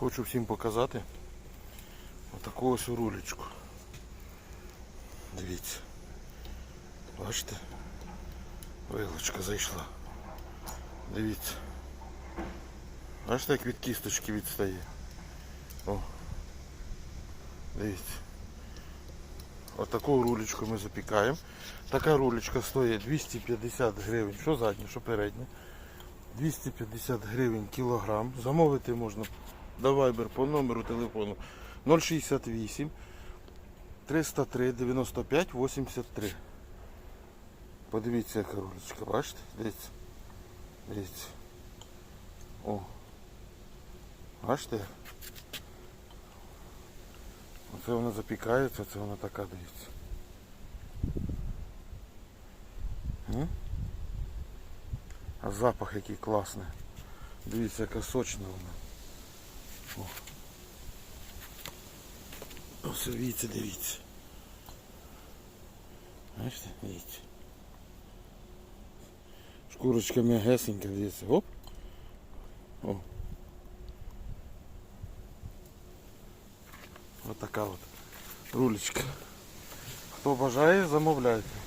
Хочу всім показати отаку ось рулечку. Дивіться. Бачите? Вилочка зайшла. Дивіться. Бачите, як від кісточки відстає. О. Дивіться. Отаку рулечку ми запікаємо. Така рулечка стоїть 250 гривень. Що заднє, що переднє. 250 гривень кілограм. Замовити можна до Viber по номеру телефону 068 303 95 83. Подивіться, яка рулечка, бачите? Дивіться. Дивіться. О. Бачите? Оце вона запікається, це вона така, дивіться. А запах який класний. Дивіться, яка сочна вона. О. Ось дивіться, дивіться. Бачите, дивіться. Шкурочка м'ягесенька, дивіться. Оп. О. Ось така от рулечка. Хто бажає, замовляйте.